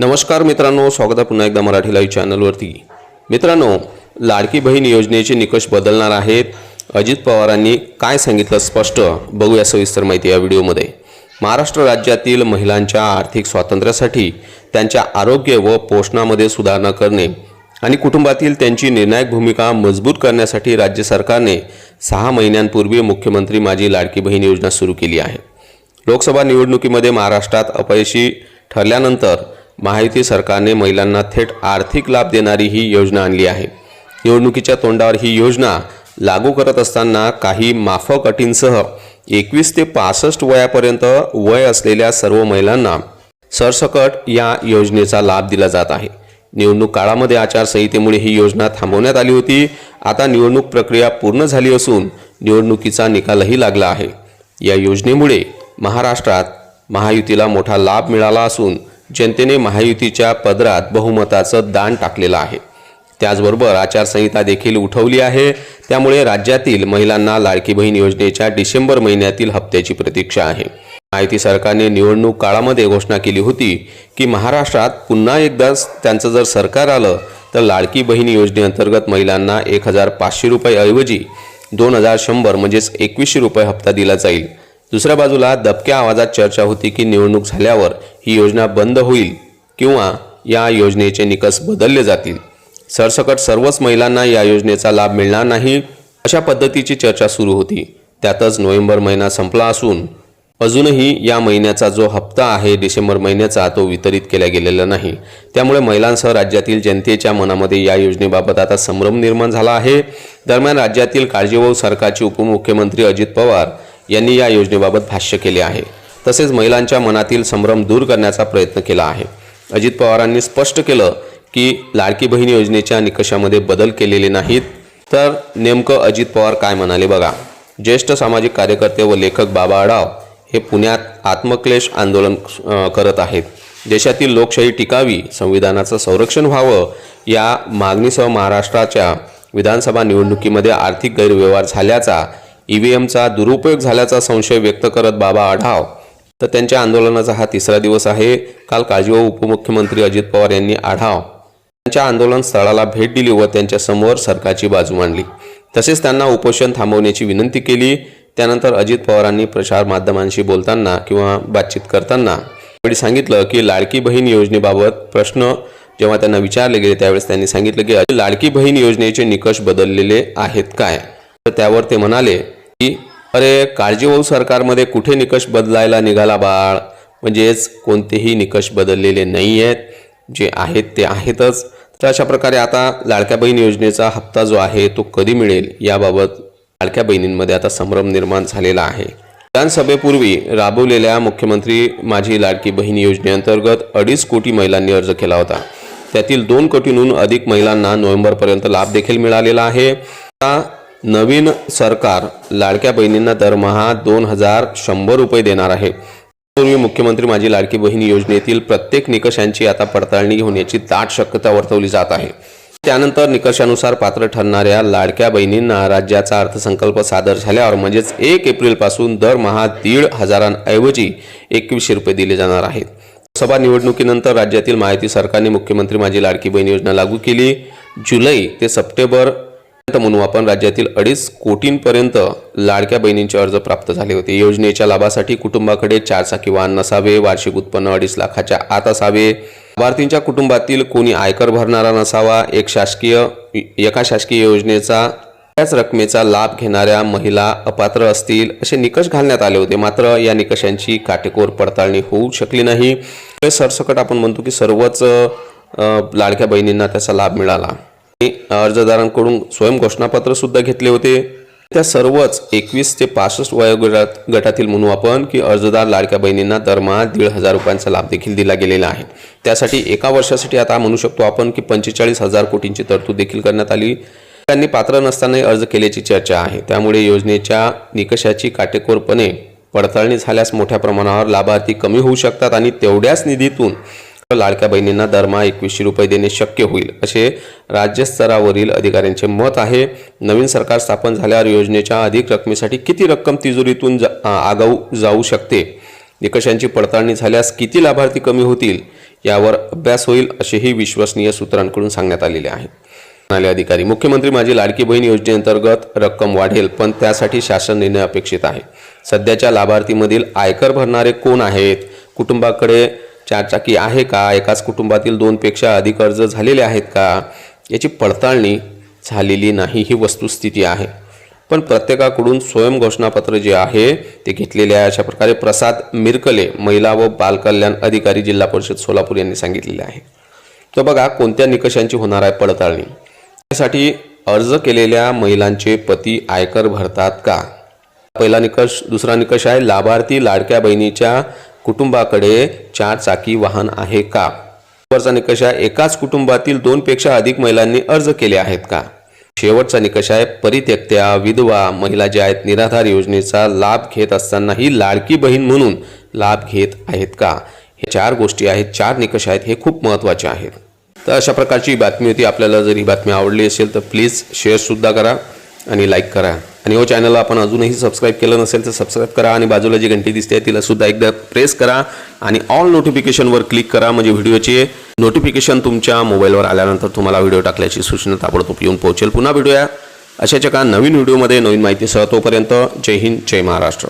नमस्कार मित्रांनो स्वागत आहे पुन्हा एकदा मराठी लाईव्ह चॅनलवरती मित्रांनो लाडकी बहीण योजनेचे निकष बदलणार आहेत. अजित पवारांनी काय सांगितलं स्पष्ट बघूया सविस्तर माहिती या व्हिडिओमध्ये. महाराष्ट्र राज्यातील महिलांच्या आर्थिक स्वातंत्र्यासाठी त्यांच्या आरोग्य व पोषणामध्ये सुधारणा करणे आणि कुटुंबातील त्यांची निर्णायक भूमिका मजबूत करण्यासाठी राज्य सरकारने सहा महिन्यांपूर्वी मुख्यमंत्री माझी लाडकी बहीण योजना सुरू केली आहे. लोकसभा निवडणुकीमध्ये महाराष्ट्रात अपयशी ठरल्यानंतर महायुती सरकारने महिलांना थेट आर्थिक लाभ देणारी ही योजना आणली आहे. निवडणुकीच्या तोंडावर ही योजना लागू करत असताना काही माफक अटींसह एकवीस ते पासष्ट वयापर्यंत वय असलेल्या सर्व महिलांना सरसकट या योजनेचा लाभ दिला जात आहे. निवडणूक काळामध्ये आचारसंहितेमुळे ही योजना थांबवण्यात आली होती. आता निवडणूक प्रक्रिया पूर्ण झाली असून निवडणुकीचा निकालही लागला आहे. या योजनेमुळे महाराष्ट्रात महायुतीला मोठा लाभ मिळाला असून जनतेने महायुतीच्या पदरात बहुमताचं दान टाकलेलं आहे. त्याचबरोबर आचारसंहिता देखील उठवली आहे. त्यामुळे राज्यातील महिलांना लाडकी बहीण योजनेच्या डिसेंबर महिन्यातील हप्त्याची प्रतीक्षा आहे. माहिती सरकारने निवडणूक काळामध्ये घोषणा केली होती की महाराष्ट्रात पुन्हा एकदा त्यांचं जर सरकार आलं तर लाडकी बहीण योजनेअंतर्गत महिलांना एक हजार पाचशे रुपये दोन हजार शंभर म्हणजेच एकवीसशे रुपये हप्ता दिला जाईल. दुसऱ्या बाजूला दबक्या आवाजात चर्चा होती की निवडणूक झाल्यावर ही योजना बंद होईल किंवा या योजनेचे निकष बदलले जातील. सरसकट सर्वच महिलांना या योजनेचा लाभ मिळणार नाही अशा पद्धतीची चर्चा सुरू होती. त्यातच नोव्हेंबर महिना संपला असून अजूनही या महिन्याचा जो हप्ता आहे डिसेंबर महिन्याचा तो वितरित केला गेलेला नाही. त्यामुळे महिलांसह राज्यातील जनतेच्या मनामध्ये या योजनेबाबत आता संभ्रम निर्माण झाला आहे. दरम्यान राज्यातील काळजीवाहू सरकारचे उपमुख्यमंत्री अजित पवार यांनी या योजनेबाबत भाष्य केले आहे. तसेच महिलांच्या मनातील संभ्रम दूर करण्याचा प्रयत्न केला आहे. अजित पवारांनी स्पष्ट केलं की लाडकी बहीण योजनेच्या निकषामध्ये बदल केलेले नाहीत. तर नेमकं अजित पवार काय म्हणाले बघा. ज्येष्ठ सामाजिक कार्यकर्ते व लेखक बाबा आढाव हे पुण्यात आत्मक्लेश आंदोलन करत आहेत. देशातील लोकशाही टिकावी संविधानाचं संरक्षण व्हावं या मागणीसह महाराष्ट्राच्या विधानसभा निवडणुकीमध्ये आर्थिक गैरव्यवहार झाल्याचा ई व्ही एमचा दुरुपयोग झाल्याचा संशय व्यक्त करत बाबा आढाव. तर त्यांच्या आंदोलनाचा हा तिसरा दिवस आहे. काल काळजीवाहू उपमुख्यमंत्री अजित पवार यांनी आढाव. त्यांच्या आंदोलन स्थळाला भेट दिली व त्यांच्यासमोर सरकारची बाजू मांडली. तसेच त्यांना उपोषण थांबवण्याची विनंती केली. त्यानंतर अजित पवारांनी प्रसार माध्यमांशी बोलताना किंवा बातचीत करताना यावेळी सांगितलं की लाडकी बहीण योजनेबाबत प्रश्न जेव्हा त्यांना विचारले गेले त्यावेळेस त्यांनी सांगितलं की लाडकी बहीण योजनेचे निकष बदललेले आहेत काय? तर त्यावर ते म्हणाले अरे काळजीवाहू सरकारमध्ये कुठे निकष बदलायला निघाला बाळ? म्हणजेच कोणतेही निकष बदललेले नाही आहेत जे आहेत ते आहेतच. तर अशा प्रकारे आता लाडक्या बहीण योजनेचा हप्ता जो आहे तो कधी मिळेल? याबाबत लाडक्या बहिणींमध्ये आता संभ्रम निर्माण झालेला आहे. विधानसभेपूर्वी राबवलेल्या मुख्यमंत्री माझी लाडकी बहीण योजनेअंतर्गत अडीच कोटी महिलांनी अर्ज केला होता. त्यातील दोन कोटींहून अधिक महिलांना नोव्हेंबरपर्यंत लाभ देखील मिळालेला आहे. आता नवीन सरकार लाडक्या बहिणींना दरमहा दोन हजार शंभर रुपये देणार आहे. पूर्वी मुख्यमंत्री माझी लाडकी बहीण योजनेतील प्रत्येक निकषांची आता पडताळणी होण्याची दाट शक्यता वर्तवली जात आहे. त्यानंतर निकषानुसार पात्र ठरणाऱ्या लाडक्या बहिणींना राज्याचा अर्थसंकल्प सादर झाल्यावर म्हणजेच एक एप्रिलपासून दरमहा दीड हजारांऐवजी एकवीसशे रुपये दिले जाणार आहेत. लोकसभा निवडणुकीनंतर राज्यातील माहिती सरकारने मुख्यमंत्री माझी लाडकी बहीण योजना लागू केली. जुलै ते सप्टेंबर म्हणून आपण राज्यातील अडीच कोटींपर्यंत लाडक्या बहिणींचे अर्ज प्राप्त झाले होते. योजनेच्या लाभासाठी कुटुंबाकडे चारचाकी वाहन नसावे वार्षिक उत्पन्न अडीच लाखाच्या आत असावे. लाभार्थींच्या कुटुंबातील कोणी आयकर भरणारा नसावा. एक शासकीय एका शासकीय योजनेचा त्याच रकमेचा लाभ घेणाऱ्या महिला अपात्र असतील असे निकष घालण्यात आले होते. मात्र या निकषांची काटेकोर पडताळणी होऊ शकली नाही. सरसकट आपण म्हणतो की सर्वच लाडक्या बहिणींना त्याचा लाभ मिळाला. अर्जदारांकडून स्वयंघोषणापत्र सुद्धा घेतले होते. त्या सर्वच एकवीस ते पासष्ट वयोगटात गटातील म्हणू आपण की अर्जदार लाडक्या बहिणींना दरमहा दीड हजार रुपयांचा लाभ देखील दिला गेलेला आहे. त्यासाठी एका वर्षासाठी आता म्हणू शकतो आपण की पंचेचाळीस हजार कोटींची तरतूद देखील करण्यात आली. त्यांनी पात्र नसतानाही अर्ज केल्याची चर्चा आहे. त्यामुळे योजनेच्या निकषाची काटेकोरपणे पडताळणी झाल्यास मोठ्या प्रमाणावर लाभार्थी कमी होऊ शकतात आणि तेवढ्याच निधीतून लाडक्या बहिणींना दरमहा एकवीसशे रुपये देणे शक्य होईल असे राज्यस्तरावरील अधिकाऱ्यांचे मत आहे. नवीन सरकार स्थापन झाल्यावर योजनेच्या अधिक रकमेसाठी किती रक्कम तिजोरीतून जा- आगाऊ जाऊ शकते? निकषांची पडताळणी झाल्यास किती लाभार्थी कमी होतील? यावर अभ्यास होईल असेही विश्वसनीय सूत्रांकडून सांगण्यात आलेले आहे. म्हणाले अधिकारी मुख्यमंत्री माझी लाडकी बहीण योजनेअंतर्गत रक्कम वाढेल पण त्यासाठी शासन निर्णय अपेक्षित आहे. सध्याच्या लाभार्थीमधील आयकर भरणारे कोण आहेत? कुटुंबाकडे चारचाकी आहे का? एकाच कुटुंबातील दोनपेक्षा अधिक अर्ज झालेले आहेत का? याची पडताळणी झालेली नाही ही वस्तुस्थिती आहे. पण प्रत्येकाकडून स्वयंघोषणापत्र जे आहे ते घेतलेले आहे अशा प्रकारे प्रसाद मिरकले महिला व बालकल्याण अधिकारी जिल्हा परिषद सोलापूर यांनी सांगितलेले आहे. तर बघा कोणत्या निकषांची होणार आहे पडताळणी? त्यासाठी अर्ज केलेल्या महिलांचे पती आयकर भरतात का? पहिला निकष दुसरा निकष आहे लाभार्थी लाडक्या बहिणीच्या कुटुंबाकडे चार चाकी वाहन आहे का? वरचा निकष आहे एकाच कुटुंबातील दोनपेक्षा अधिक महिलांनी अर्ज केले आहेत का? शेवटचा निकष आहे परित्यक्त्या विधवा महिला ज्या आहेत निराधार योजनेचा लाभ घेत असतानाही लाडकी बहीण म्हणून लाभ घेत आहेत का? हे चार गोष्टी आहेत चार निकष आहेत हे खूप महत्त्वाचे आहेत. तर अशा प्रकारची बातमी होती. आपल्याला जर ही बातमी आवडली असेल तर प्लीज शेअरसुद्धा करा आणि लाईक करा. आणि हो चॅनलला आपण अजूनही सबस्क्राईब केलं नसेल तर सबस्क्राईब करा आणि बाजूला जी घंटी दिसते तिला सुद्धा एकदा प्रेस करा आणि ऑल नोटिफिकेशनवर क्लिक करा. म्हणजे व्हिडिओचे नोटिफिकेशन तुमच्या मोबाईलवर आल्यानंतर तुम्हाला व्हिडिओ टाकल्याची सूचना ताबडतोब येऊन पोहोचेल. पुन्हा भेटूया. अशाच एका नवीन व्हिडिओमध्ये नवीन माहितीसह तोपर्यंत जय हिंद जय महाराष्ट्र.